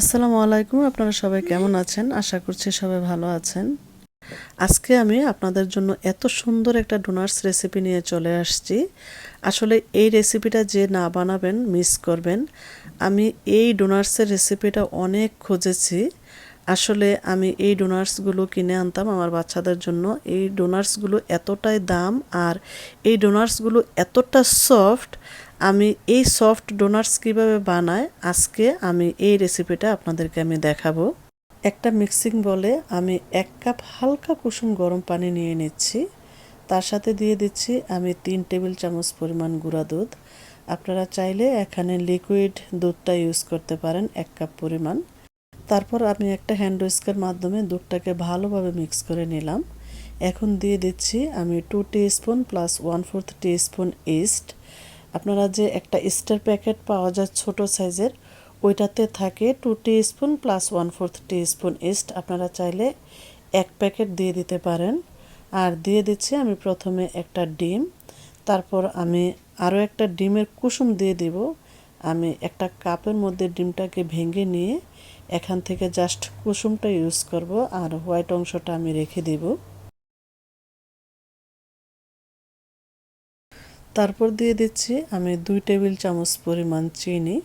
আসসালামু আলাইকুম, আপনারা সবাই কেমন আছেন? আশা করছি সবাই ভালো আছেন। আজকে আমি আপনাদের জন্য এত সুন্দর একটা ডোনার্স রেসিপি নিয়ে চলে আসছি। আসলে এই রেসিপিটা যে না বানাবেন, মিস করবেন। আমি এই ডোনার্সের রেসিপিটা অনেক খুঁজেছি। আসলে আমি এই ডোনার্সগুলো কিনে আনতাম আমার বাচ্চাদের জন্য। এই ডোনার্সগুলো এতটাই দাম আর এই ডোনার্সগুলো এতটা সফট আমি এই সফট ডোনাটস কীভাবে বানাই আজকে আমি এই রেসিপিটা আপনাদেরকে আমি দেখাবো। একটা মিক্সিং বলে আমি এক কাপ হালকা কুসুম গরম পানি নিয়ে নিচ্ছি। তার সাথে দিয়ে দিচ্ছি আমি তিন টেবিল চামচ পরিমাণ গুঁড়া দুধ। আপনারা চাইলে এখানে লিকুইড দুধটা ইউজ করতে পারেন এক কাপ পরিমাণ। তারপর আমি একটা হ্যান্ড উইস্কের মাধ্যমে দুধটাকে ভালোভাবে মিক্স করে নিলাম। এখন দিয়ে দিচ্ছি আমি two spoon plus one fourth spoon yeast আপনারা যে একটা স্টার প্যাকেট পাওয়া যায় ছোট সাইজের, ওইটাতে থাকে two spoon plus one fourth spoon yeast আপনারা চাইলে এক প্যাকেট দিয়ে দিতে পারেন। আর দিয়ে দিচ্ছি আমি প্রথমে একটা ডিম। তারপর আমি আরও একটা ডিমের কুসুম দিয়ে দিব। আমি একটা কাপের মধ্যে ডিমটাকে ভেঙে নিয়ে এখান থেকে জাস্ট কুসুমটা ইউজ করব আর হোয়াইট অংশটা আমি রেখে দিব। তারপর দিয়ে দিচ্ছি আমি দুই টেবিল চামচ পরিমাণ চিনি।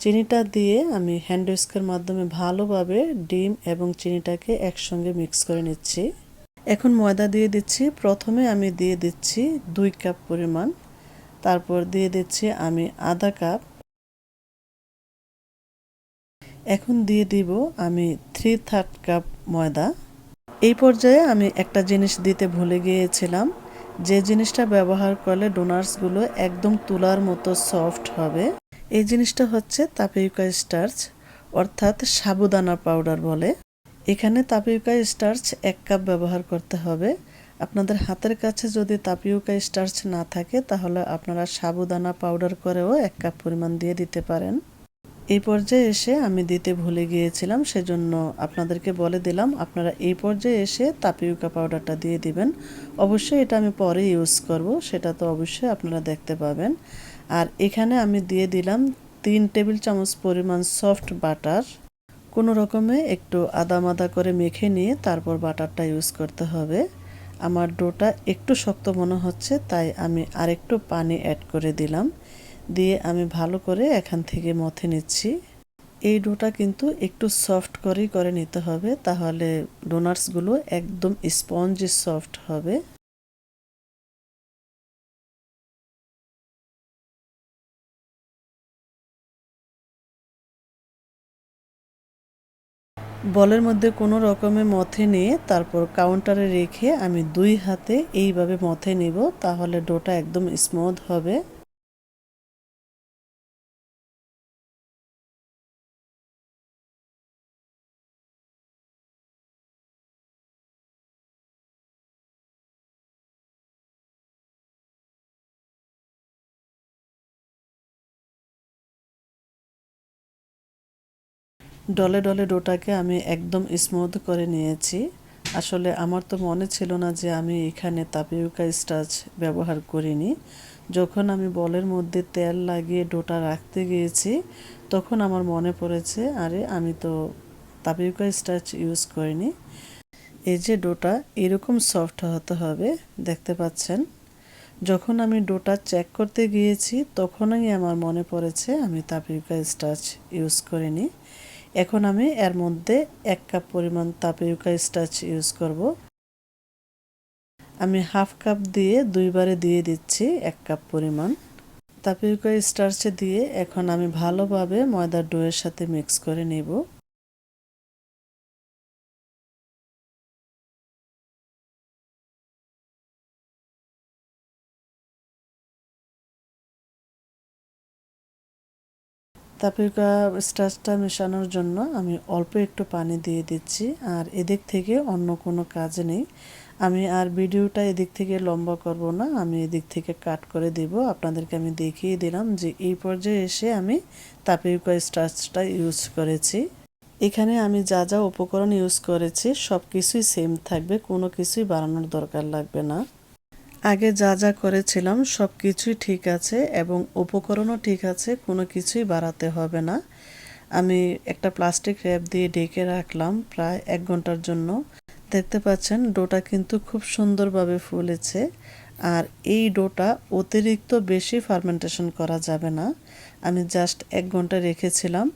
চিনিটা দিয়ে আমি হ্যান্ড উইস্কের মাধ্যমে ভালোভাবে ডিম এবং চিনিটাকে একসঙ্গে মিক্স করে নিচ্ছি। এখন ময়দা দিয়ে দিচ্ছি। প্রথমে আমি দিয়ে দিচ্ছি দুই কাপ পরিমাণ। তারপর দিয়ে দিচ্ছি আমি আধা কাপ এখন দিয়ে দিব আমি থ্রি থার্ড কাপ ময়দা। এই পর্যায়ে আমি একটা জিনিস দিতে ভুলে গিয়েছিলাম। যে জিনিসটা ব্যবহার করলে ডোনার্সগুলো একদম তুলার মতো সফট হবে। এই জিনিসটা হচ্ছে তাপিউকা স্টার্চ অর্থাৎ সাবুদানা পাউডার বলে। এখানে তাপিউকা স্টার্চ এক কাপ ব্যবহার করতে হবে। আপনাদের হাতের কাছে যদি তাপিউকা স্টার্চ না থাকে, তাহলে আপনারা সাবুদানা পাউডার করেও এক কাপ পরিমাণ দিয়ে দিতে পারেন। এই পর্যায়ে এসে আমি দিতে ভুলে গিয়েছিলাম, সেজন্য আপনাদেরকে বলে দিলাম, আপনারা এই পর্যায়ে এসে তাপিউকা পাউডারটা দিয়ে দিবেন। অবশ্যই এটা আমি পরে ইউজ করব, সেটা তো অবশ্যই আপনারা দেখতে পাবেন। আর এখানে আমি দিয়ে দিলাম তিন টেবিল চামচ পরিমাণ সফট বাটার। কোনো রকমে একটু আদা মাদা করে মেখে নিয়ে তারপর বাটারটা ইউজ করতে হবে। আমার ডোটা একটু শক্ত মনে হচ্ছে, তাই আমি আরেকটু পানি অ্যাড করে দিলাম। দিয়ে আমি ভালো করে এখান থেকে মথে নিচ্ছি। এই ডোটা কিন্তু একটু সফট করেই করে নিতে হবে, তাহলে ডোনাটসগুলো একদম স্পঞ্জি সফট হবে। বলের মধ্যে কোনো রকমে মথে নিয়ে তারপর কাউন্টারে রেখে আমি দুই হাতে এইভাবে মথে নিব, তাহলে ডোটা একদম স্মুথ হবে। ডলে ডলে ডোটাকে আমি একদম স্মুথ করে নিয়েছি। আসলে আমার তো মনে ছিল না যে আমি এখানে তাপিউকা স্টাচ ব্যবহার করিনি। যখন আমি বলের মধ্যে তেল লাগিয়ে ডোটা রাখতে গিয়েছি, তখন আমার মনে পড়েছে, আরে আমি তো তাপিউকা স্টাচ ইউজ করিনি। এই যে ডোটা, এরকম সফট হতে হবে, দেখতে পাচ্ছেন? যখন আমি ডোটা চেক করতে গিয়েছি, তখনই আমার মনে পড়েছে, আমি তাপিউকা স্টাচ ইউজ করিনি। এখন আমি এর মধ্যে এক কাপ পরিমাণ তাপিউকা স্টাচ ইউজ করব। আমি হাফ কাপ দিয়ে দুইবারে দিয়ে দিচ্ছি এক কাপ পরিমাণ। তাপিউকা স্টার্চে দিয়ে এখন আমি ভালোভাবে ময়দার ডোয়ের সাথে মিক্স করে নেব। তাপিকা স্টাচটা মেশানোর জন্য আমি অল্প একটু পানি দিয়ে দিচ্ছি, আর এদিক থেকে অন্য কোনো কাজ নেই। আমি আর ভিডিওটা এদিক থেকে লম্বা করব না, আমি এদিক থেকে কাট করে দিব। আপনাদেরকে আমি দেখিয়ে দিলাম যে এই পর্যায়ে এসে আমি তাপিকা স্টাচটা ইউজ করেছি। এখানে আমি যা যা উপকরণ ইউজ করেছি সব কিছুই সেম থাকবে, কোনো কিছুই বাড়ানোর দরকার লাগবে না। আগে যা যা করেছিলাম সব কিছুই ঠিক আছে এবং উপকরণও ঠিক আছে, কোনো কিছুই বাড়াতে হবে না। আমি একটা প্লাস্টিক র্যাপ দিয়ে ঢেকে রাখলাম প্রায় এক ঘণ্টার জন্য। দেখতে পাচ্ছেন, ডোটা কিন্তু খুব সুন্দরভাবে ফুলেছে আর এই ডোটা অতিরিক্ত বেশি ফার্মেন্টেশন করা যাবে না। আমি জাস্ট এক ঘণ্টা রেখেছিলাম,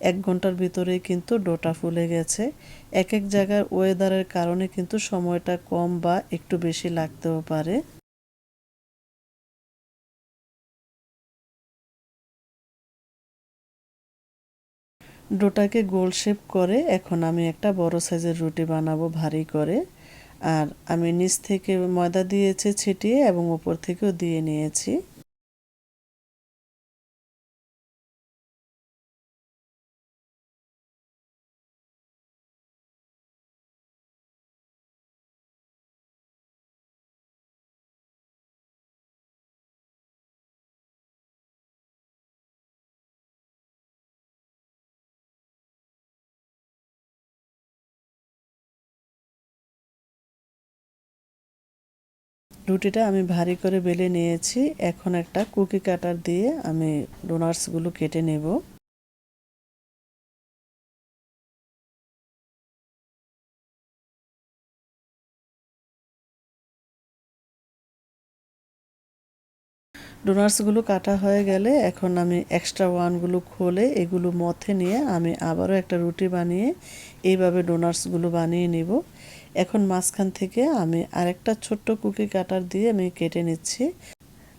এক ঘণ্টার ভিতরেই কিন্তু ডোটা ফুলে গেছে। এক এক জায়গার ওয়েদারের কারণে কিন্তু সময়টা কম বা একটু বেশি লাগতেও পারে। ডোটাকে গোল শেপ করে এখন আমি একটা বড় সাইজের রুটি বানাবো ভারী করে। আর আমি নিচ থেকে ময়দা দিয়েছি ছিটিয়ে এবং ওপর থেকেও দিয়ে নিয়েছি। রুটিটা আমি ভারী করে বেলে নিয়েছি। এখন একটা কুকি কাটার দিয়ে আমি ডোনাটসগুলো কেটে নেব। ডোনাটসগুলো কাটা হয়ে গেলে এখন আমি এক্সট্রা ওয়ানগুলো খোলে এগুলো মথে নিয়ে আমি আবারও একটা রুটি বানিয়ে এইভাবে ডোনাটসগুলো বানিয়ে নিব। এখন মাঝখান থেকে আমি আরেকটা ছোট্ট কুকি কাটার দিয়ে আমি কেটে নিচ্ছি।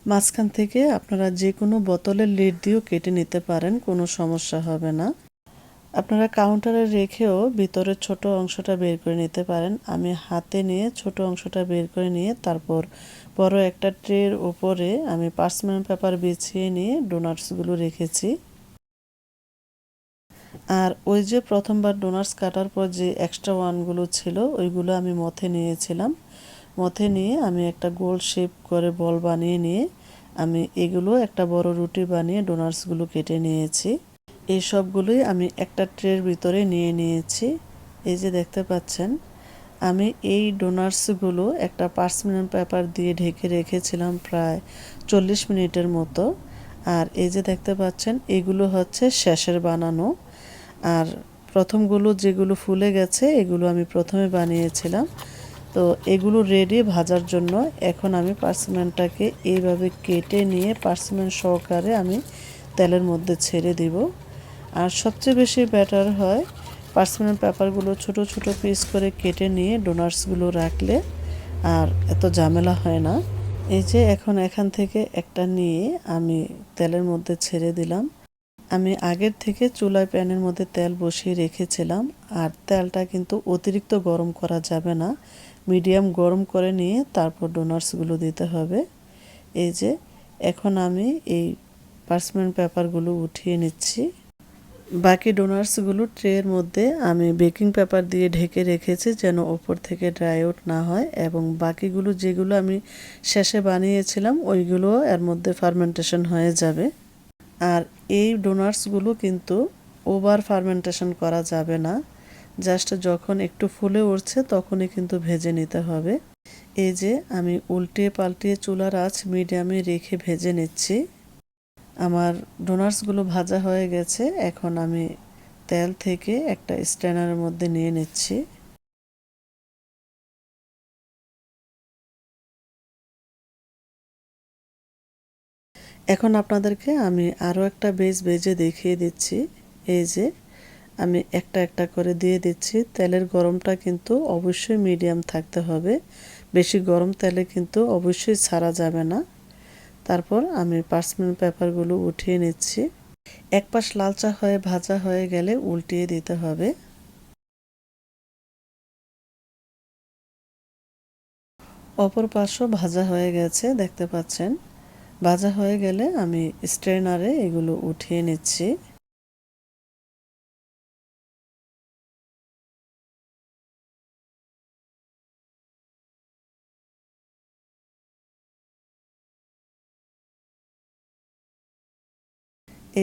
মাঝখান থেকে আপনারা যে কোনো বোতলের লিড দিয়েও কেটে নিতে পারেন, কোনো সমস্যা হবে না। আপনারা কাউন্টারে রেখেও ভিতরের ছোট অংশটা বের করে নিতে পারেন। আমি হাতে নিয়ে ছোট অংশটা বের করে নিয়ে তারপর বড় একটা ট্রের ওপরে আমি পার্সমেন্ট পেপার বিছিয়ে নিয়ে ডোনাটসগুলো রেখেছি। আর ওই যে প্রথমবার ডোনাটস কাটার পর যে এক্সট্রা ওয়ানগুলো ছিল, ওইগুলো আমি মথে নিয়েছিলাম। মথে নিয়ে আমি একটা গোল শেপ করে বল বানিয়ে নিয়ে আমি এগুলো একটা বড় রুটি বানিয়ে ডোনাটসগুলো কেটে নিয়েছি। এই সবগুলোই আমি একটা ট্রের ভিতরে নিয়ে নিয়েছি। এই যে দেখতে পাচ্ছেন, আমি এই ডোনাটসগুলো একটা পার্সমিনেন্ট পেপার দিয়ে ঢেকে রেখেছিলাম প্রায় চল্লিশ মিনিটের মতো। আর এই যে দেখতে পাচ্ছেন, এগুলো হচ্ছে শেষের বানানো। আর প্রথমগুলো যেগুলো ফুলে গেছে, এগুলো আমি প্রথমে বানিয়েছিলাম। তো এগুলো রেডি ভাজার জন্য এখন আমি পার্সিমেন্টটাকে এইভাবে কেটে নিয়ে পার্সিমেন্ট সহকারে আমি তেলের মধ্যে ছেড়ে দিব। আর সবচেয়ে বেশি ব্যাটার হয় পার্সিমেন্ট পেপারগুলো ছোট ছোট পিস করে কেটে নিয়ে ডোনার্সগুলো রাখলে আর এত ঝামেলা হয় না। এই যে এখন এখান থেকে একটা নিয়ে আমি তেলের মধ্যে ছেড়ে দিলাম। আমি আগের থেকে চুলায় প্যানের মধ্যে তেল বসিয়ে রেখেছিলাম, আর তেলটা কিন্তু অতিরিক্ত গরম করা যাবে না। মিডিয়াম গরম করে নিয়ে তারপর ডোনার্সগুলো দিতে হবে। এই যে, এখন আমি এই পার্সমেন্ট পেপারগুলো উঠিয়ে নিচ্ছি। বাকি ডোনাটসগুলো ট্রের মধ্যে আমি বেকিং পেপার দিয়ে ঢেকে রেখেছি যেন ওপর থেকে ড্রাই আউট না হয়, এবং বাকিগুলো যেগুলো আমি শেষে বানিয়েছিলাম, ওইগুলো এর মধ্যে ফার্মেন্টেশন হয়ে যাবে। আর এই ডোনাটসগুলো কিন্তু ওভার ফার্মেন্টেশন করা যাবে না। জাস্ট যখন একটু ফুলে উঠছে তখনই কিন্তু ভেজে নিতে হবে। এই যে আমি উল্টিয়ে পাল্টিয়ে চুলার আঁচ মিডিয়ামে রেখে ভেজে নিচ্ছি। আমার ডোনাটসগুলো ভাজা হয়ে গেছে। এখন আমি তেল থেকে একটা স্ট্যানারের মধ্যে নিয়ে নিচ্ছি। এখন আপনাদেরকে আমি আরও একটা বেজ বেজে দেখিয়ে দিচ্ছি। এই যে, আমি একটা একটা করে দিয়ে দিচ্ছি। তেলের গরমটা কিন্তু অবশ্যই মিডিয়াম থাকতে হবে। বেশি গরম তেলে কিন্তু অবশ্যই ছাড়া যাবে না। তারপর আমি পার্সমেন্ট পেপারগুলো উঠিয়ে নিচ্ছি। এক পাশ লালচা হয়ে ভাজা হয়ে গেলে উল্টিয়ে দিতে হবে। অপর পাশও ভাজা হয়ে গেছে, দেখতে পাচ্ছেন। ভাজা হয়ে গেলে আমি স্ট্রেনারে এগুলো উঠিয়ে নিচ্ছি।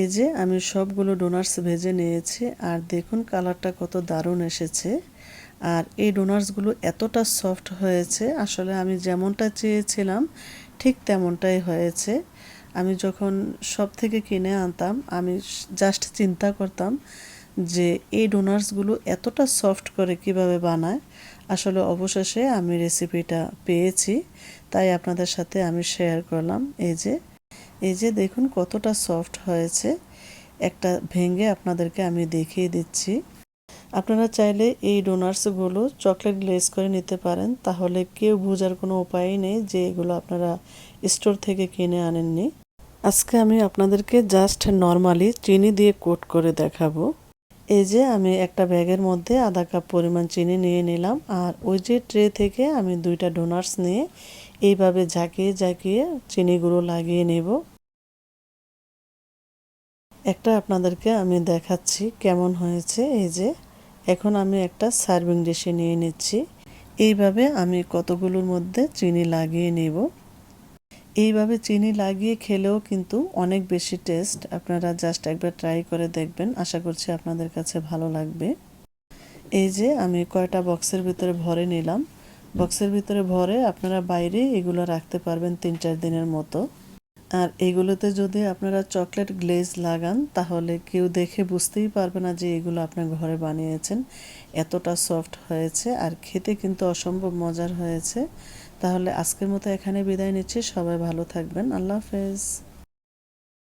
এই যে আমি সবগুলো ডোনাটস ভেজে নিয়েছি, আর দেখুন কালারটা কত দারুণ এসেছে। আর এই ডোনাটসগুলো এতটা সফট হয়েছে, আসলে আমি যেমনটা চেয়েছিলাম ঠিক তেমনটাই হয়েছে। আমি যখন সব থেকে কিনে আনতাম, আমি জাস্ট চিন্তা করতাম যে এই ডোনার্সগুলো এতটা সফট করে কীভাবে বানায়। আসলে অবশেষে আমি রেসিপিটা পেয়েছি, তাই আপনাদের সাথে আমি শেয়ার করলাম। এই যে এই যে দেখুন কতটা সফট হয়েছে। একটা ভেঙে আপনাদেরকে আমি দেখিয়ে দিচ্ছি। আপনারা চাইলে এই ডোনার্সগুলো চকলেট গ্লেজ করে নিতে পারেন, তাহলে কেউ বোঝার কোনো উপায়ই নেই যে এগুলো আপনারা স্টোর থেকে কিনে আনেননি। আজকে আমি আপনাদেরকে জাস্ট নর্মালি চিনি দিয়ে কোট করে দেখাবো। এই যে আমি একটা ব্যাগের মধ্যে আধা কাপ পরিমাণ চিনি নিয়ে নিলাম, আর ওই যে ট্রে থেকে আমি দুইটা ডোনাটস নিয়ে এইভাবে ঝাঁকিয়ে ঝাঁকিয়ে চিনিগুলো লাগিয়ে নেব। একটা আপনাদেরকে আমি দেখাচ্ছি কেমন হয়েছে, এই যে। এখন আমি একটা সার্ভিং ডিশে নিয়ে নিচ্ছি। এইভাবে আমি কতগুলোর মধ্যে চিনি লাগিয়ে নেব। এইভাবে চিনি লাগিয়ে খেলেও কিন্তু অনেক বেশি টেস্ট। আপনারা জাস্ট একবার ট্রাই করে দেখবেন। আশা করছি আপনাদের কাছে ভালো লাগবে। এই যে আমি কয়টা বক্সের ভিতরে ভরে নিলাম। বক্সের ভিতরে ভরে আপনারা বাইরে এগুলো রাখতে পারবেন তিন চার দিনের মতো। আর এগুলোতে যদি আপনারা চকলেট গ্লেজ লাগান, তাহলে কেউ দেখে বুঝতেই পারবে না যে এগুলো আপনার ঘরে বানিয়েছেন। এতটা সফট হয়েছে আর খেতে কিন্তু অসম্ভব মজার হয়েছে। তাহলে আজকের মতো এখানে বিদায় নিচ্ছি। সবাই ভালো থাকবেন। আল্লাহ হাফেজ।